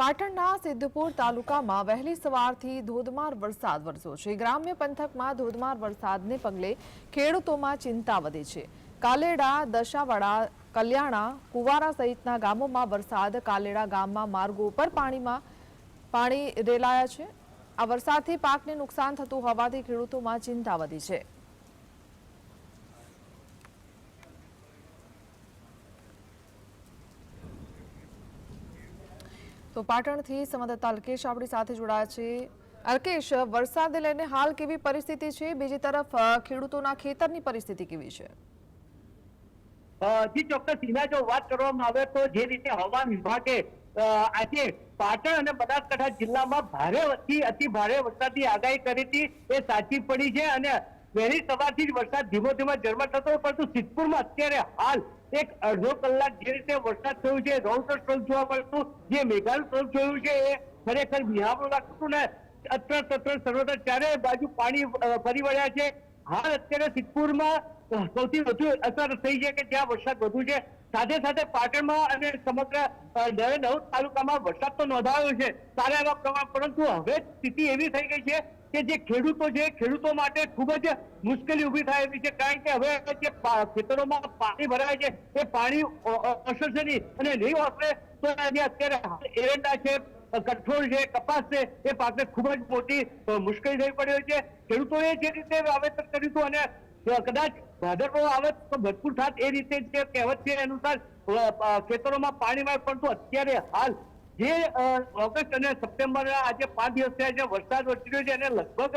પાટણના સિદ્ધપુર તાલુકામાં વહેલી સવારથી ધોધમાર વરસાદ વરસ્યો છે. ગ્રામ્ય પંથકમાં ધોધમાર વરસાદને પગલે ખેડૂતોમાં ચિંતા વધી છે. કાલેડા, દશાવાડા, કલ્યાણા, કુવારા સહિતના ગામોમાં વરસાદ, કાલેડા ગામમાં માર્ગો પર પાણીમાં પાણી રેલાયા છે. આ વરસાદથી પાકને નુકસાન થતું હોવાથી ખેડૂતોમાં ચિંતા વધી છે. તો પાટણથી સંવાદદાતા અલ્કેશ આપણી સાથે જોડાયા છે. અલ્કેશ, વરસાદને લઈને હાલ કેવી પરિસ્થિતિ છે? બીજી તરફ ખેડૂતોના ખેતરની પરિસ્થિતિ કેવી છે? જી, ચોક્કસ. સીમા જો વાત કરવામાં આવે તો જે રીતે હવામાન વિભાગે આજે પાટણ અને બનાસકાંઠા જિલ્લામાં ભારે થી અતિ ભારે વરસાદની આગાહી કરી હતી. એ સાચી પડી છે અને વહેલી સવારથી જ વરસાદ ધીમો ધીમો ઝરમર થતો પરંતુ સિદ્ધપુરમાં અત્યારે હાલ એક અડધો કલાક જે રીતે વરસાદ થયો છે રૌદ્ર સ્વરૂપ જોવા મળતું. જે મેઘાનું સ્વરૂપ જોયું છે, એ ખરેખર બિહારનું લાગતું ને અત્ર તત્ર સર્વત્ર ચારે બાજુ પાણી ફરી વળ્યા છે. હાલ અત્યારે સિદ્ધપુરમાં સૌથી વધુ અસર થઈ છે કે જ્યાં વરસાદ વધુ છે. સાથે સાથે પાટણમાં અને સમગ્ર નવ તાલુકામાં વરસાદ તો નોંધાયો છે. સારા એવા પ્રમાણ, પરંતુ હવે સ્થિતિ એવી થઈ ગઈ છે કે જે ખેડૂતો છે, ખેડૂતો માટે ખૂબ જ મુશ્કેલી ઊભી થાય એવી છે. કારણ કે હવે જે ખેતરોમાં પાણી ભરાય છે, એ પાણી અસરશે નહીં. અને નહીં વાપરે તો અત્યારે એરંડા છે, કઠોળ છે, કપાસ છે, એ પાકને ખૂબ જ મોટી મુશ્કેલી થઈ પડી હોય છે. ખેડૂતોએ જે રીતે વાવેતર કર્યું હતું અને કદાચ ભાદરવો આવે તો ભરપૂર થાત એ રીતે જે કહેવત છે અનુસાર ખેતરોમાં પાણી મળે પરંતુ અત્યારે હાલ જે ઓગસ્ટ અને સપ્ટેમ્બર આજે પાંચ દિવસ થયા છે વરસાદ વરસી રહ્યો છે અને લગભગ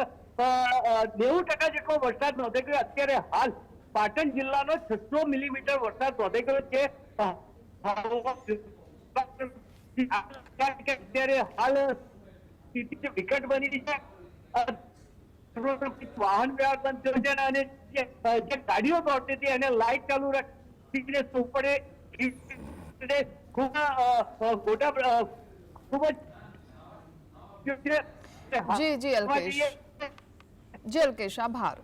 નેવું ટકા જેટલો વરસાદ નોંધાઈ ગયો. અત્યારે હાલ પાટણ જિલ્લાનો છસો મિલીમીટર વરસાદ નોંધાઈ ગયો છે. અત્યારે હાલ સ્થિતિ વિકટ બની છે વાહન વ્યવહાર બંધ થયો છે અને જે ગાડીઓ દોડતી હતી એને લાઈટ ચાલુ રાખીને શું અ, ખૂબ જ જી જી અલ્કેશ. જી અલ્કેશ આભાર.